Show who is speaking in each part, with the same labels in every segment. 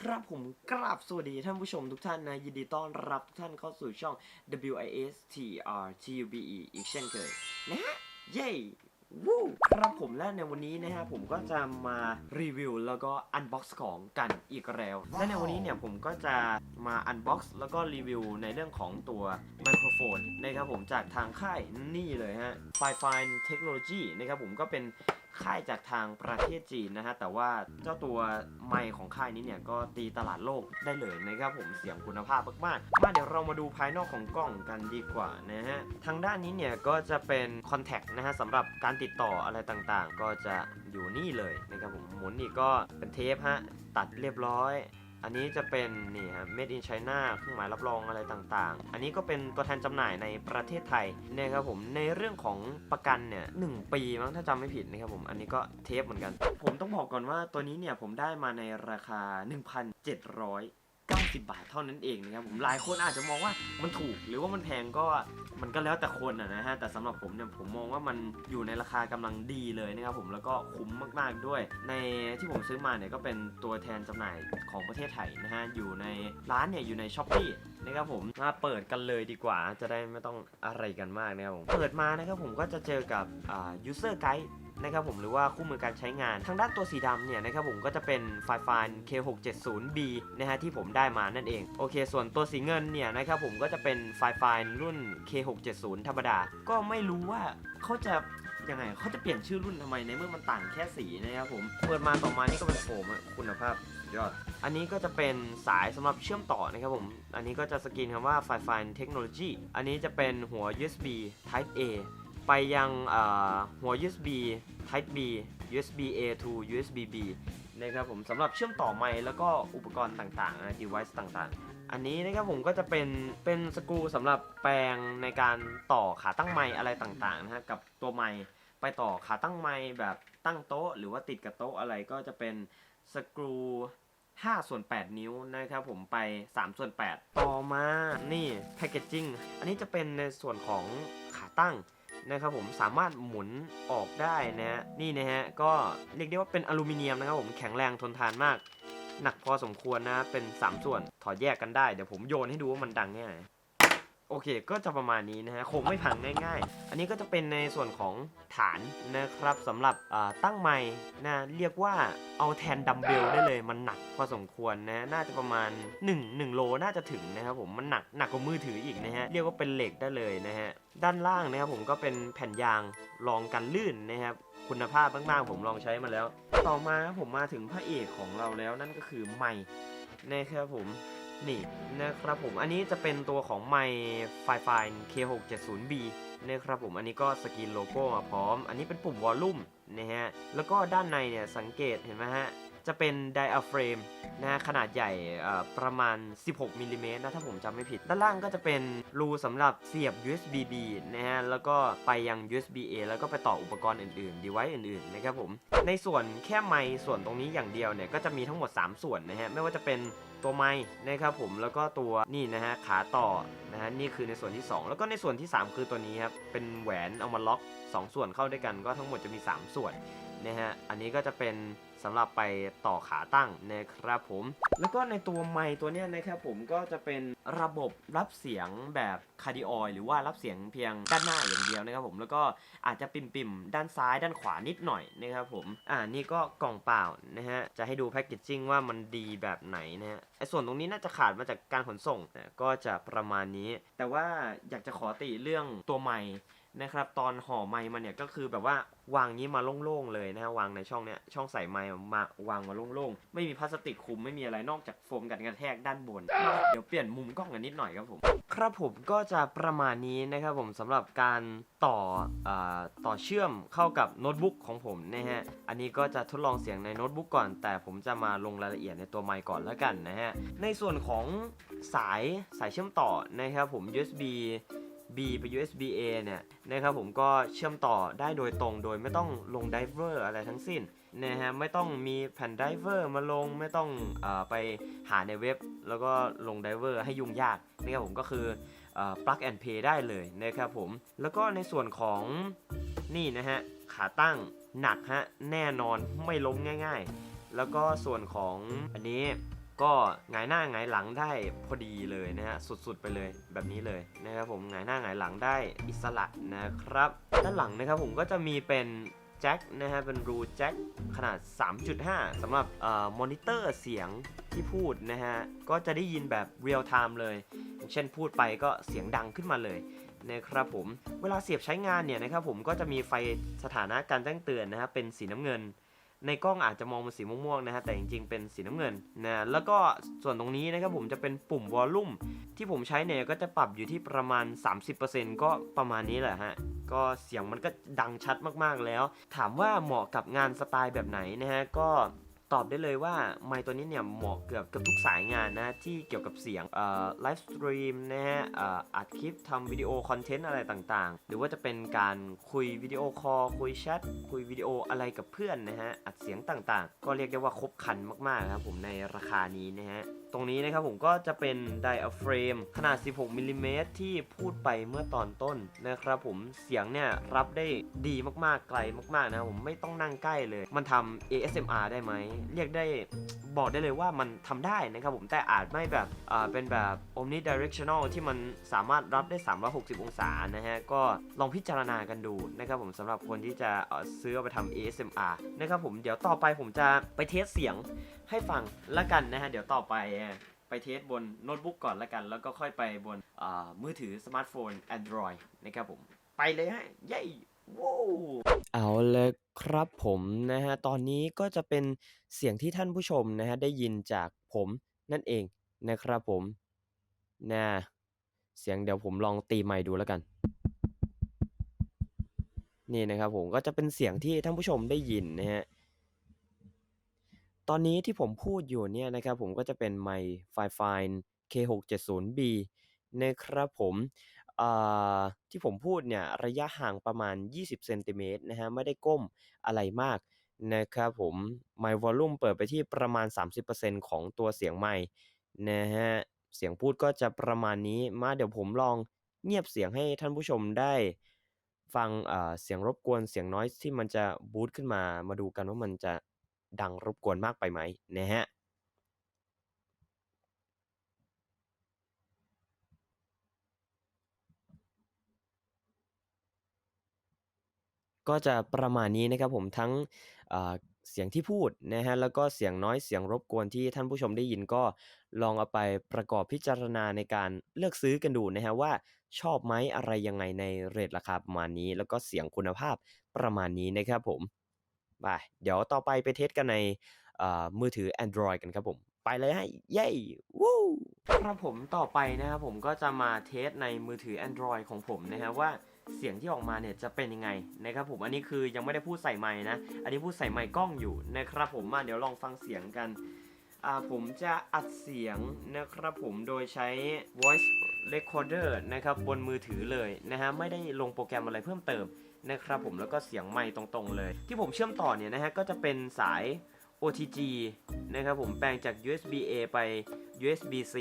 Speaker 1: ครับผมกราบสวัสดีท่านผู้ชมทุกท่านนะ ยินดีต้อนรับทุกท่านเข้าสู่ช่อง WISTR TUBE อีกเช่นเคยนะฮะ เย้วู้ครับผมและในวันนี้นะฮะผมก็จะมารีวิวแล้วก็อันบ็อกซ์ของกันอีกแล้วและในวันนี้เนี่ยผมก็จะมาอันบ็อกซ์แล้วก็รีวิวในเรื่องของตัวไมโครโฟนนะครับผมจากทางค่ายนี่เลยฮะ f i f i n Technology นะครับผมก็เป็น ค่ายจากทางประเทศจีนนะฮะแต่ว่าเจ้าตัวไมค์ของค่ายนี้เนี่ยก็ตีตลาดโลกได้เลยนะครับผมเสียงคุณภาพมากๆมาเดี๋ยวเรามาดูภายนอกของกล้องกันดีกว่านะฮะทางด้านนี้เนี่ยก็จะเป็นคอนแทคนะฮะสำหรับการติดต่ออะไรต่างๆ ก็จะอยู่นี่เลยนะครับผมหมุนนี่ก็เป็นเทปฮะตัดเรียบร้อย อันนี้จะเป็นนี่ฮะ made in China เครื่องหมายรับรองอะไรต่างๆ อันนี้ก็เป็นตัวแทนจำหน่ายในประเทศไทยนะครับผม ในเรื่องของประกันเนี่ยหนึ่งปีมั้งถ้าจำไม่ผิดนะครับผม อันนี้ก็เทปเหมือนกัน ผมต้องบอกก่อนว่าตัวนี้เนี่ยผมได้มาในราคา 1,790 บาทเท่านั้นเองนะครับผมหลายคนอาจจะมองว่ามันถูกหรือว่ามันแพงก็ มันก็แล้วแต่คนอะนะฮะ แต่สำหรับผมเนี่ยผมมองว่ามันอยู่ในราคากำลังดีเลยนะครับผม แล้วก็คุ้มมากๆด้วย ในที่ผมซื้อมาเนี่ยก็เป็นตัวแทนจำหน่ายของประเทศไทยนะฮะ อยู่ในร้านเนี่ยอยู่ในช้อปปี้นะครับผม มาเปิดกันเลยดีกว่า จะได้ไม่ต้องอะไรกันมากนะครับผม เปิดมานะครับผมก็จะเจอกับอ่า user guide นะครับผมหรือว่าคู่มือการใช้งาน ทางด้านตัวสีดำเนี่ยนะครับผมก็จะเป็นไฟล์ไฟล์ K670B นะฮะที่ผมได้มานั่นเองโอเค ส่วนตัวสีเงินเนี่ยนะครับผมก็จะเป็นไฟล์ไฟล์รุ่น K670 ธรรมดา ก็ไม่รู้ว่าเขาจะยังไงเขาจะเปลี่ยนชื่อรุ่นทำไมในเมื่อมันต่างแค่สีนะครับผมเปิดมาต่อมานี่ก็เป็นโฟมคุณภาพยอด อันนี้ก็จะเป็นสายสำหรับเชื่อมต่อนะครับผม อันนี้ก็จะสกรีนคำว่า f i f i n Technology อันนี้จะเป็นหัว USB Type A ไปยังหัว USB Type B USB A to USB B นะครับผมสำหรับเชื่อมต่อไมค์แล้วก็อุปกรณ์ต่างๆนะ device ต่างๆ อันนี้นะครับผมก็จะเป็นเป็นสกรูสำหรับแปลงในการต่อขาตั้งไมค์อะไรต่างๆนะฮะกับตัวไมค์ไปต่อขาตั้งไมค์แบบตั้งโต๊ะ หรือว่าติดกับโต๊ะอะไรก็จะเป็นสกรู5ส่วน 8 นิ้วนะครับผมไป 3 ส่วน 8 ต่อมา นี่แพคเกจจิ้ง อันนี้จะเป็นในส่วนของขาตั้ง นะครับผมสามารถหมุนออกได้นะฮะนี่นะฮะก็เรียกได้ว่าเป็นอลูมิเนียมนะครับผมแข็งแรงทนทานมาก หนักพอสมควรนะเป็น 3 ส่วนถอดแยกกันได้ เดี๋ยวผมโยนให้ดูว่ามันดังแค่ไหน โอเค ก็จะประมาณนี้นะฮะ คงไม่พังง่ายๆ อันนี้ก็จะเป็นในส่วนของฐานนะครับสำหรับตั้งไม้นะ เรียกว่าเอาแทนดัมเบลได้เลย มันหนักพอสมควรนะ น่าจะประมาณ 1 1 โลน่าจะถึงนะครับผม มันหนักหนักกว่ามือถืออีกนะฮะ เรียกว่าเป็นเหล็กได้เลยนะฮะ ด้านล่างนะครับผมก็เป็นแผ่นยางรองกันลื่นนะครับคุณภาพมากๆผมลองใช้มาแล้ว ต่อมาผมมาถึงพระเอกของเราแล้วนั่นก็คือไมค์นะครับผม นี่นะครับผมอันนี้จะเป็นตัวของไมค์ไฟไฟ K670B นะครับผมอันนี้ก็สกรีนโลโก้มาพร้อม อันนี้เป็นปุ่มวอลลุ่มนะฮะแล้วก็ด้านในเนี่ยสังเกตเห็นไหมฮะจะเป็นไดอะเฟรมนะฮะขนาดใหญ่อ่อประมาณ 16มิลลิเมตรนะถ้าผมจำไม่ผิด ด้านล่างก็จะเป็นรูสำหรับเสียบ USB B นะฮะแล้วก็ไปยัง USB A แล้วก็ไปต่ออุปกรณ์อื่นๆ device อื่นๆนะครับผมในส่วนแค่ไมค์ส่วนตรงนี้อย่างเดียวเนี่ยก็จะมีทั้งหมด 3 ส่วนนะฮะไม่ว่าจะเป็น ตัวไม้นะครับผมแล้วก็ตัวนี่นะฮะขาต่อนะฮะนี่คือในส่วนที่ 2 แล้วก็ในส่วนที่ 3 คือตัวนี้ครับเป็นแหวนเอามาล็อก 2 ส่วนเข้าด้วยกันก็ทั้งหมดจะมี 3 ส่วนนะฮะอันนี้ก็จะเป็น สำหรับไปต่อขาตั้งนะครับผม แล้วก็ในตัวไมค์ตัวนี้นะครับผมก็จะเป็นระบบรับเสียงแบบคาร์ดิออยหรือว่ารับเสียงเพียงด้านหน้าอย่างเดียวนะครับผมแล้วก็อาจจะปิ่มๆด้านซ้ายด้านขวานิดหน่อยนะครับผมอ่านี่ก็กล่องเปล่านะฮะจะให้ดูแพคเกจจิ้งว่ามันดีแบบไหนนะฮะไอส่วนตรงนี้น่าจะขาดมาจากการขนส่งนะก็จะประมาณนี้ แต่ว่าอยากจะขอติเรื่องตัวไมค์ นะครับตอนห่อไมค์มันเนี่ยก็คือแบบว่าวางงี้มาโล่งๆเลยนะฮะวางในช่องเนี้ยช่องใส่ไมค์มาวางมาโล่งๆ ไม่มีพลาสติกคุมไม่มีอะไรนอกจากโฟมกันกระแทกด้านบน เดี๋ยวเปลี่ยนมุมกล้องกันนิดหน่อยครับผม ครับผมก็จะประมาณนี้นะครับผมสำหรับการต่ออาต่อเชื่อมเข้ากับโน้ตบุ๊กของผมนะฮะอันนี้ก็จะทดลองเสียงในโน้ตบุ๊กก่อน แต่ผมจะมาลงรายละเอียดในตัวไมค์ก่อนแล้วกันนะฮะในส่วนของสายสายเชื่อมต่อนะครับผม USB B ไป USB A เนี่ยนะครับผมก็เชื่อมต่อได้โดยตรงโดยไม่ต้องลงไดเวอร์อะไรทั้งสิ้นนะฮะไม่ต้องมีแผ่นไดเวอร์มาลงไม่ต้องอไปหาในเว็บ แล้วก็ลงไดเวอร์ให้ยุ่งยากนะครับผมก็คือเอ่อ plug and play ได้เลยนะครับผมแล้วก็ในส่วนของนี่นะฮะขาตั้งหนักฮะแน่นอนไม่ล้มง่าย ๆ แล้วก็ส่วนของอันนี้ ก็หงายหน้าหงายหลังได้พอดีเลยนะฮะสุดๆไปเลยแบบนี้เลยนะครับผมหงายหน้าหงายหลังได้อิสระนะครับด้านหลังนะครับผมก็จะมีเป็นแจ็คนะฮะเป็นรูแจ็คขนาด 3.5สำหรับเอ่อมอนิเตอร์เสียงที่พูดนะฮะก็จะได้ยินแบบเรียลไทม์เลยเช่นพูดไปก็เสียงดังขึ้นมาเลยนะครับผมเวลาเสียบใช้งานเนี่ยนะครับผมก็จะมีไฟสถานะการแจ้งเตือนนะฮะเป็นสีน้ำเงิน ในกล้องอาจจะมองเป็นสีม่วงๆนะฮะแต่จริงๆเป็นสีน้ำเงินนะแล้วก็ส่วนตรงนี้นะครับผมจะเป็นปุ่มวอลลุ่มที่ผมใช้เนี่ยก็จะปรับอยู่ที่ประมาณ 30%ก็ประมาณนี้แหละฮะก็เสียงมันก็ดังชัดมากๆแล้ว ถามว่าเหมาะกับงานสไตล์แบบไหนนะฮะก็ ตอบได้เลยว่าไมค์ตัวนี้เนี่ยเหมาะเกือบกับทุกสายงานนะที่เกี่ยวกับเสียงไลฟ์สตรีมนะฮะอัดคลิปทำวิดีโอคอนเทนต์อะไรต่างๆ หรือว่าจะเป็นการคุยวิดีโอคอลคุยแชทคุยวิดีโออะไรกับเพื่อนนะฮะอัดเสียงต่างๆ ก็เรียกได้ว่าครบครันมากๆครับผมในราคานี้นะฮะตรงนี้นะครับผมก็จะเป็นไดอะเฟรมขนาด 16มิลลิเมตรที่พูดไปเมื่อตอนต้นนะครับผมเสียงเนี่ยรับได้ดีมากๆไกลมากๆนะผมไม่ต้องนั่งใกล้เลย มันทำ ASMR ได้ไหมเรียกได้ บอกได้เลยว่ามันทำได้นะครับผมแต่อาจไม่แบบเป็นแบบ omnidirectional ที่มันสามารถรับได้ 360 องศานะฮะก็ลองพิจารณากันดูนะครับผมสำหรับคนที่จะซื้อไปทำ ASMR นะครับผมเดี๋ยวต่อไปผมจะไปเทสเสียงให้ฟังละกันนะฮะเดี๋ยวต่อไปไปเทสบนโน้ตบุ๊กก่อนละกัน แล้วก็ค่อยไปบนมือถือสมาร์ทโฟน Android นะครับผม ไปเลยฮะเย้ เอาเลยครับผมนะฮะตอนนี้ก็จะเป็นเสียงที่ท่านผู้ชมนะฮะได้ยินจากผมนั่นเองนะครับผมนะเสียงเดี๋ยวผมลองตีไมค์ดูแล้วกัน นี่นะครับผมก็จะเป็นเสียงที่ท่านผู้ชมได้ยินนะฮะตอนนี้ที่ผมพูดอยู่เนี่ยนะครับผมก็จะเป็นไมค์ไฟไฟ K670B นะครับผม ที่ผมพูดเนี่ยระยะห่างประมาณ 20เซนติเมตรนะฮะไม่ได้ก้มอะไรมากนะครับผมไมค์วอลลุ่มเปิดไปที่ประมาณ 30%ของตัวเสียงไมค์นะฮะเสียงพูดก็จะประมาณนี้มาเดี๋ยวผมลองเงียบเสียงให้ท่านผู้ชมได้ฟังอ่าเสียงรบกวนเสียงน้อยที่มันจะบูตขึ้นมามาดูกันว่ามันจะดังรบกวนมากไปไหมนะฮะ ก็จะประมาณนี้นะครับผมทั้งเสียงที่พูดนะฮะแล้วก็เสียงน้อยเสียงรบกวนที่ท่านผู้ชมได้ยินก็ลองเอาไปประกอบพิจารณาในการเลือกซื้อกันดูนะฮะว่าชอบไหมอะไรยังไงในเรทราคาประมาณนี้ แล้วก็เสียงคุณภาพประมาณนี้นะครับผมไปเดี๋ยวต่อไปไปเทสกันในมือถือ Android กันครับผม ไปเลยฮะเย้วู้ครับผมต่อไปนะครับผมก็จะมาเทสในมือถือ Android ของผมนะฮะว่า เสียงที่ออกมาเนี่ยจะเป็นยังไงนะครับผมอันนี้คือยังไม่ได้พูดใส่ไมค์นะ อันนี้พูดใส่ไมค์กล้องอยู่นะครับผมมาเดี๋ยวลองฟังเสียงกันอ่าผมจะอัดเสียงนะครับผมโดยใช้ voice recorder นะครับบนมือถือเลยนะฮะไม่ได้ลงโปรแกรมอะไรเพิ่มเติมนะครับผมแล้วก็เสียงไมค์ตรงๆเลย ที่ผมเชื่อมต่อเนี่ยนะฮะก็จะเป็นสาย OTG นะครับผมแปลงจาก USB A ไป USB C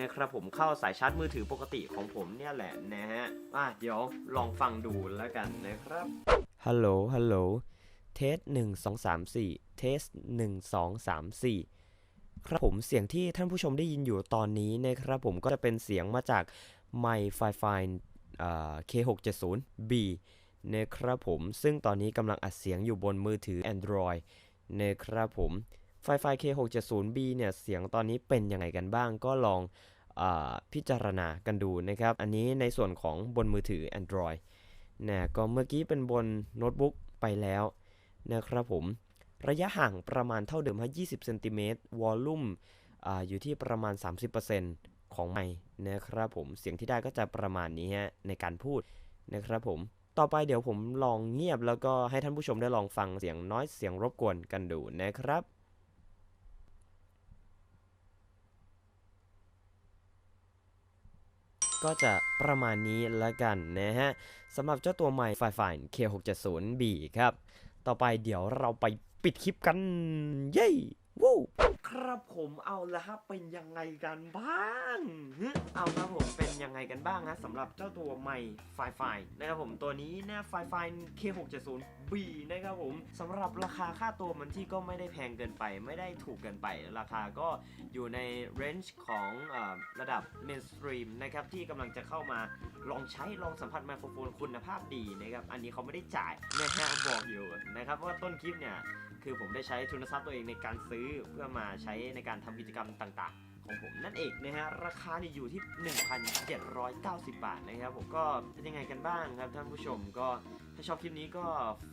Speaker 1: นะครับผมเข้าสายชาร์จมือถือปกติของผมเนี่ยแหละนะฮะอะเดี๋ยวลองฟังดูแล้วกันนะครับ ฮัลโหล ฮัลโหล เทสหนึ่งสองสามสี่เทสหนึ่งสองสามสี่ครับผมเสียงที่ท่านผู้ชมได้ยินอยู่ตอนนี้นะครับผมก็จะเป็นเสียงมาจากไมค์ไฟไฟ K670B นะครับผมซึ่งตอนนี้กำลังอัดเสียงอยู่บนมือถือ Android นะครับผม ไฟไฟ K670B เนี่ยเสียงตอนนี้เป็นยังไงกันบ้างก็ลองอพิจารณากันดูนะครับ อันนี้ในส่วนของบนมือถือ Android นะก็เมื่อกี้เป็นบนโน้ตบุ๊กไปแล้วนะครับผม ระยะห่างประมาณเท่าเดิมฮะ20เซนติเมตรวอลลุ่มอยู่ที่ประมาณ 30%ของไมค์นะครับผม เสียงที่ได้ก็จะประมาณนี้ฮะในการพูดนะครับผมต่อไปเดี๋ยวผมลองเงียบแล้วก็ให้ท่านผู้ชมได้ลองฟังเสียงน้อยเสียงรบกวนกันดูนะครับ ก็จะประมาณนี้ละกันนะฮะสำหรับเจ้าตัวใหม่ไฟไฟ K670B ครับ ต่อไปเดี๋ยวเราไปปิดคลิปกัน เย้ วู้ครับผมเอาละครับเป็นยังไงกันบ้างเอาครับผมเป็นยังไงกันบ้างฮะสำหรับเจ้าตัวใหม่ไฟไฟนะครับผมตัวนี้นะไฟไฟ K670B นะครับผมสำหรับราคาค่าตัวมันที่ก็ไม่ได้แพงเกินไป ไม่ได้ถูกเกินไป ราคาก็อยู่ในเรนจ์ของออระดับเมนสตรีมนะครับที่กำลังจะเข้ามาลองใช้ลองสัมผัสไมโครโฟนคุณภาพดีนะครับอันนี้เขาไม่ได้จ่ายนะฮะบอกอยู่นะครับว่าต้นคลิปเนี่ย คือผมได้ใช้ทุนทรัพย์ตัวเองในการซื้อเพื่อมาใช้ในการทำกิจกรรมต่างๆ ของผมนั่นเองนะฮะราคาเนี่ยอยู่ที่ 1,790 บาทนะครับผมก็เป็นยังไงกันบ้างครับท่านผู้ชมก็ถ้าชอบคลิปนี้ก็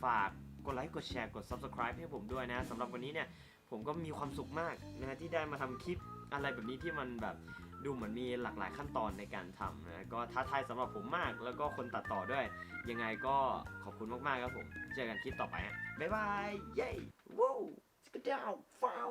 Speaker 1: ฝากกดไลค์กดแชร์กด Subscribe ให้ผมด้วยนะสำหรับวันนี้เนี่ยผมก็มีความสุขมากนะฮะที่ได้มาทำคลิปอะไรแบบนี้ที่มันแบบ ดูเหมือนมีหลากหลายขั้นตอนในการทำนะก็ท้าทายสำหรับผมมาก แล้วก็คนตัดต่อด้วย ยังไงก็ขอบคุณมากๆครับผม เจอกันคลิปต่อไปฮะบ๊ายบายเย้ว้าวสกดาวฟ้าว